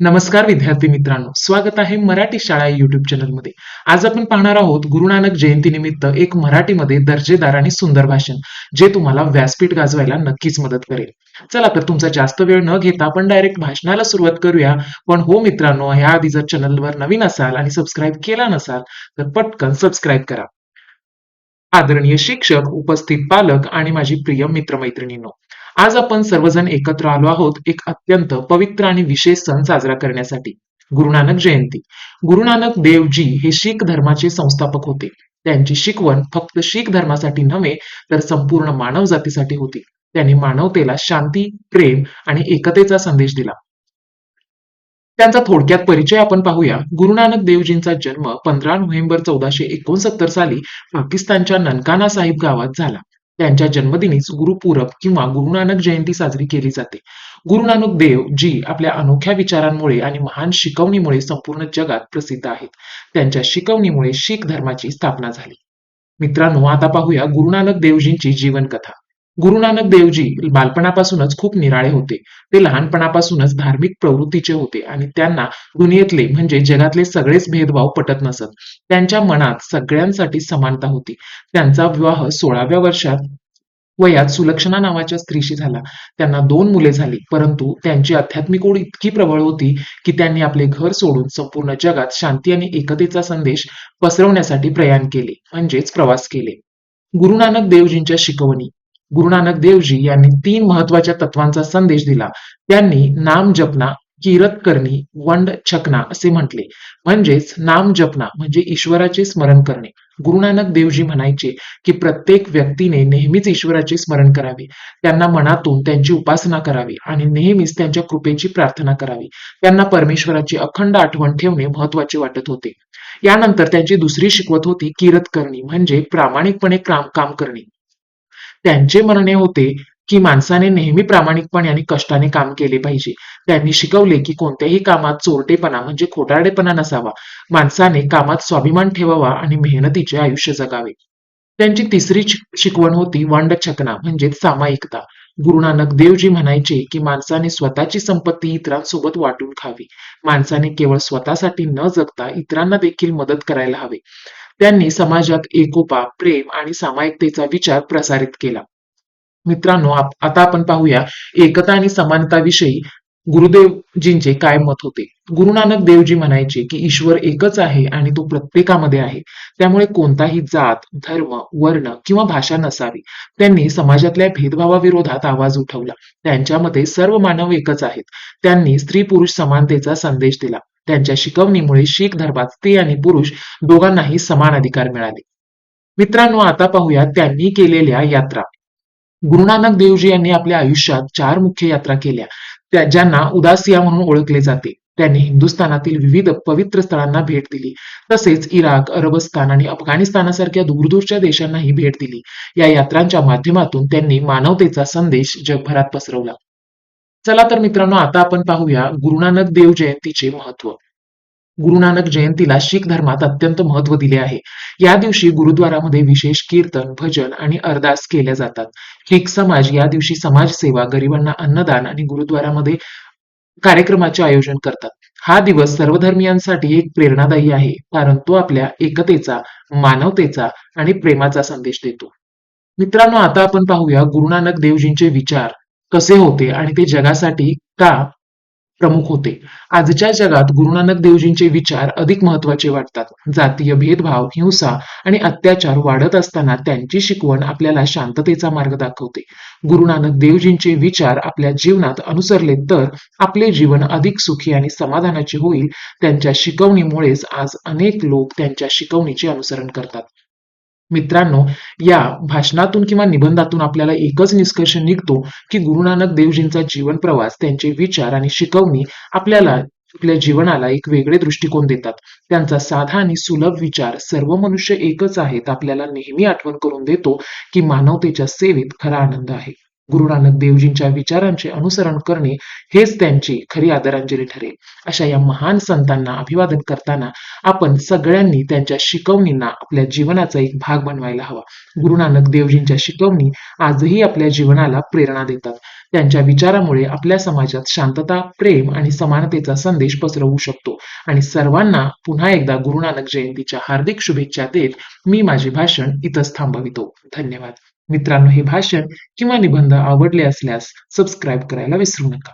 नमस्कार विद्यार्थी मित्रांनो. स्वागत आहे मराठी शाळा युट्यूब युट्यूब चॅनलमध्ये आज आपण पाहणार आहोत गुरु नानक जयंतीनिमित्त एक मराठीमध्ये दर्जेदार आणि सुंदर भाषण जे तुम्हाला व्यासपीठ गाजवायला नक्कीच मदत करेल. चला तर तुमचा जास्त वेळ न घेता आपण डायरेक्ट भाषणाला सुरुवात करूया. पण हो मित्रांनो ह्या आधी जर चॅनलवर नवीन असाल आणि सबस्क्राईब केला नसाल तर पटकन सबस्क्राईब करा. आदरणीय शिक्षक उपस्थित पालक आणि माझी प्रिय मित्रमैत्रिणींनो आज आपण सर्वजण एकत्र आलो आहोत एक अत्यंत पवित्र आणि विशेष सण साजरा करण्यासाठी गुरु नानक जयंती. गुरु नानक देवजी हे शीख धर्माचे संस्थापक होते. त्यांची शिकवण फक्त शीख धर्मासाठी नव्हे तर संपूर्ण मानव जातीसाठी होती. त्यांनी मानवतेला शांती प्रेम आणि एकतेचा संदेश दिला. त्यांचा थोडक्यात परिचय आपण पाहूया. गुरु नानक देवजींचा जन्म पंधरा नोव्हेंबर चौदाशे एकोणसत्तर साली पाकिस्तानच्या ननकाना साहिब गावात झाला. त्यांच्या जन्मदिनीच गुरुपूरब किंवा गुरु नानक जयंती साजरी केली जाते. गुरु नानक देव जी आपल्या अनोख्या विचारांमुळे आणि महान शिकवणीमुळे संपूर्ण जगात प्रसिद्ध आहेत. त्यांच्या शिकवणीमुळे शीख धर्माची स्थापना झाली. मित्रांनो आता पाहूया गुरु नानक देवजींची जीवनकथा. गुरु नानक देवजी बालपणापासूनच खूप निराळे होते. ते लहानपणापासूनच धार्मिक प्रवृत्तीचे होते आणि त्यांना दुनियेतले म्हणजे जगातले सगळेच भेदभाव पटत नसत. त्यांच्या मनात सगळ्यांसाठी समानता होती. त्यांचा विवाह सोळाव्या वर्षात वयात सुलक्षणा नावाच्या स्त्रीशी झाला. त्यांना दोन मुले झाली परंतु त्यांची आध्यात्मिक ओढ इतकी प्रबळ होती की त्यांनी आपले घर सोडून संपूर्ण जगात शांती आणि एकतेचा संदेश पसरवण्यासाठी प्रयाण केले म्हणजेच प्रवास केले. गुरु नानक देवजींच्या शिकवणी. गुरु नानक देवजी यांनी तीन महत्त्वाच्या तत्वांचा संदेश दिला. त्यांनी नाम जपना किरत करणी वंड छकना असे म्हटले. म्हणजेच नाम जपना म्हणजे ईश्वराचे स्मरण करणे. गुरु नानक देवजी म्हणायचे की प्रत्येक व्यक्तीने नेहमीच ईश्वराचे स्मरण करावे. त्यांना मनातून त्यांची उपासना करावी आणि नेहमीच त्यांच्या कृपेची प्रार्थना करावी. त्यांना परमेश्वराची अखंड आठवण ठेवणे महत्त्वाचे वाटत होते. यानंतर त्यांची दुसरी शिकवत होती किरत करणी म्हणजे प्रामाणिकपणे काम काम करणे. त्यांचे म्हणणे होते की माणसाने नेहमी प्रामाणिकपणे आणि कष्टाने काम केले पाहिजे. त्यांनी शिकवले की कोणत्याही कामात चोरटेपणा म्हणजे खोटारडेपणा नसावा. माणसाने कामात स्वाभिमान ठेवावा आणि मेहनतीचे आयुष्य जगावे. त्यांची तिसरी शिकवण होती वांड छकना म्हणजेच सामायिकता. गुरु नानक देवजी म्हणायचे की माणसाने स्वतःची संपत्ती इतरांसोबत वाटून खावी. माणसाने केवळ स्वतःसाठी न जगता इतरांना देखील मदत करायला हवी. त्यांनी समाजात एकोपा प्रेम आणि सामायिकतेचा विचार प्रसारित केला. मित्रांनो आता आपण पाहूया एकता आणि समानताविषयी गुरुदेवजींचे काय मत होते. गुरु नानक देवजी म्हणायचे की ईश्वर एकच आहे आणि तो प्रत्येकामध्ये आहे. त्यामुळे कोणताही जात धर्म वर्ण किंवा भाषा नसावी. त्यांनी समाजातल्या भेदभावाविरोधात आवाज उठवला. त्यांच्या मते सर्व मानव एकच आहेत. त्यांनी स्त्री पुरुष समानतेचा संदेश दिला. त्यांच्या शिकवणीमुळे शीख धर्मात स्त्री आणि पुरुष दोघांनाही समान अधिकार मिळाले. मित्रांनो आता पाहूया त्यांनी केलेल्या यात्रा. गुरु नानक देवजी यांनी आपल्या आयुष्यात चार मुख्य यात्रा केल्या. त्या ज्यांना उदासिया म्हणून ओळखले जाते. त्यांनी हिंदुस्थानातील विविध पवित्र स्थळांना भेट दिली. तसेच इराक अरबस्तान आणि अफगाणिस्तानासारख्या दूरदूरच्या देशांनाही भेट दिली. या यात्रांच्या माध्यमातून त्यांनी मानवतेचा संदेश जगभरात पसरवला. चला तर मित्रांनो आता आपण पाहूया गुरुनानक देव जयंतीचे महत्त्व. गुरुनानक जयंतीला शीख धर्मात अत्यंत महत्त्व दिले आहे. या दिवशी गुरुद्वारामध्ये विशेष कीर्तन भजन आणि अरदास केल्या जातात. शीख समाज या दिवशी समाजसेवा गरिबांना अन्नदान आणि गुरुद्वारामध्ये कार्यक्रमाचे आयोजन करतात. हा दिवस सर्वधर्मियांसाठी एक प्रेरणादायी आहे कारण तो आपल्या एकतेचा मानवतेचा आणि प्रेमाचा संदेश देतो. मित्रांनो आता आपण पाहूया गुरुनानक देवजींचे विचार. कसे होते आणि ते जगासाठी का प्रमुख होते? आजच्या जगात गुरु नानक देवजींचे विचार अधिक महत्त्वाचे वाटतात. जातीय भेदभाव हिंसा आणि अत्याचार वाढत असताना त्यांची शिकवण आपल्याला शांततेचा मार्ग दाखवते. गुरु नानक देवजींचे विचार आपल्या जीवनात अनुसरले तर आपले जीवन अधिक सुखी आणि समाधानाचे होईल. त्यांच्या शिकवणीमुळेच आज अनेक लोक त्यांच्या शिकवणीचे अनुसरण करतात. मित्रांनो या भाषणातून किंवा निबंधातून आपल्याला एकच निष्कर्ष निघतो की गुरु नानक देवजींचा जीवन प्रवास त्यांचे विचार आणि शिकवणी आपल्याला आपल्या जीवनाला एक वेगळे दृष्टिकोन देतात. त्यांचा साधा आणि सुलभ विचार सर्व मनुष्य एकच आहेत आपल्याला नेहमी आठवण करून देतो की मानवतेच्या सेवेत खरा आनंद आहे. गुरु नानक देवजींच्या विचारांचे अनुसरण करणे हेच त्यांची खरी आदरांजली ठरेल. अशा या महान संतांना अभिवादन करताना आपण सगळ्यांनी त्यांच्या शिकवणींना आपल्या जीवनाचा एक भाग बनवायला हवा. गुरु नानक देवजींच्या शिकवणी आजही आपल्या जीवनाला प्रेरणा देतात. त्यांच्या विचारामुळे आपल्या समाजात शांतता प्रेम आणि समानतेचा संदेश पसरवू शकतो. आणि सर्वांना पुन्हा एकदा गुरुनानक जयंतीच्या हार्दिक शुभेच्छा देत मी माझे भाषण इथंच थांबवितो. धन्यवाद. मित्रांनो हे भाषण किंवा निबंध आवडले असल्यास सबस्क्राईब करायला विसरू नका.